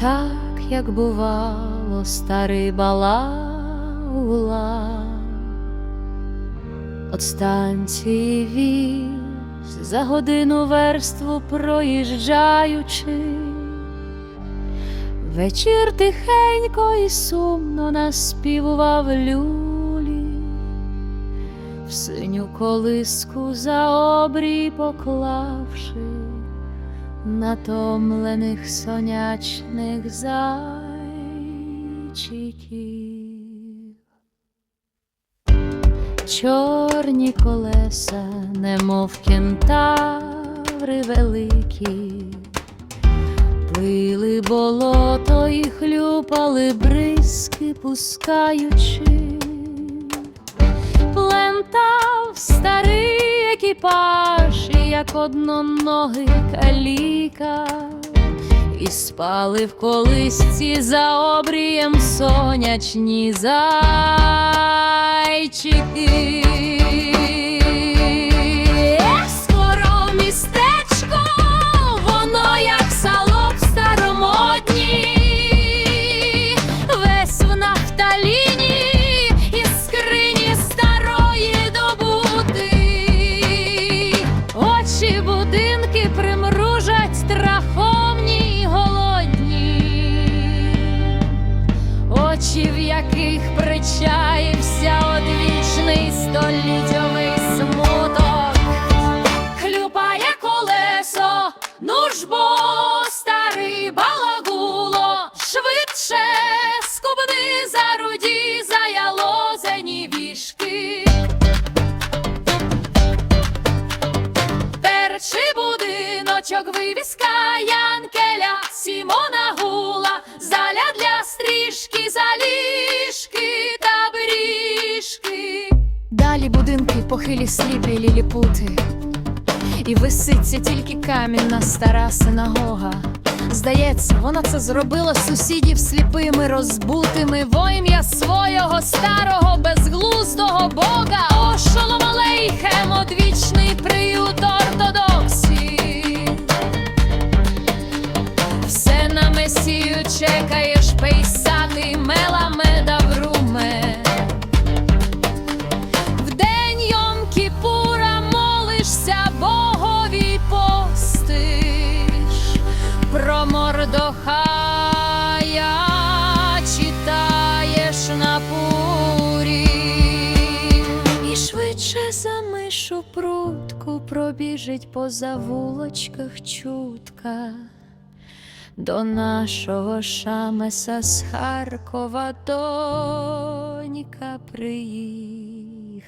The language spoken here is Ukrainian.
Так, як бувало, старий балаула, От станції віз за годину верству проїжджаючи, вечір тихенько і сумно наспівував в синю колиску за обрій поклавши натомлених сонячних зайчиків. Чорні колеса, немов кентаври великі, пили болото і хлюпали бризки, пускаючи, старий екіпаж, як одноногий каліка, і спали в колисці за обрієм сонячні зайчики. Ж старий балагуло, швидше скубни за руді, за ялозені вішки. Перший будиночок вивіска Янкеля Сімона Гула, заля для стрижки, заліжки та бріжки. Далі будинки похилі сліпі ліліпути, і виситься тільки камінна стара синагога. Здається, вона це зробила сусідів сліпими, розбутими во ім'я свого старого безглуздого бога. О, шоломалейхем, одвічний приют ортодоксії. Все на месію чекаєш, Мордохая читаєш на пурі, і швидше за мишу прутку пробіжить по завулочках чутка. До нашого шамеса з Харкова донька приїхала.